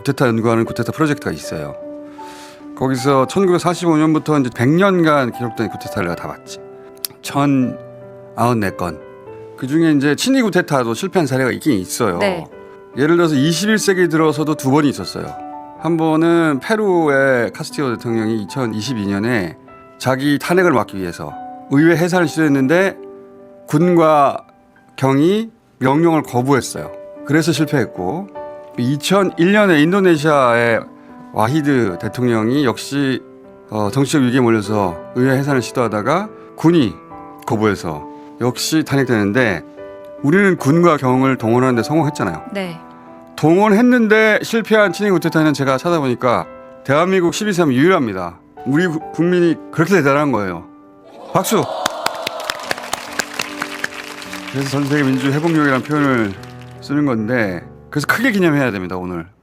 구테타 연구하는 구테타 프로젝트가 있어요. 거기서 1945년부터 이제 100년간 기록된 구테타를 다 봤지. 1094건. 그 중에 이제 친위 구테타도 실패한 사례가 있긴 있어요. 네. 예를 들어서 21세기 들어서도 두 번이 있었어요. 한 번은 페루의 카스티오 대통령이 2022년에 자기 탄핵을 막기 위해서 의회 해산을 시도했는데 군과 경이 명령을 거부했어요. 그래서 실패했고 2001년에 인도네시아의 와히드 대통령이 역시 어, 정치적 위기에 몰려서 의회 해산을 시도하다가 군이 거부해서 역시 탄핵되는데 우리는 군과 경을 동원하는데 성공했잖아요. 네. 동원했는데 실패한 친위 구테타는 제가 찾아보니까 대한민국 12.3 유일합니다. 우리 구- 국민이 그렇게 대단한 거예요. 박수! 그래서 전 세계 민주 회복력이라는 표현을 쓰는 건데 그래서 크게 기념해야 됩니다 오늘.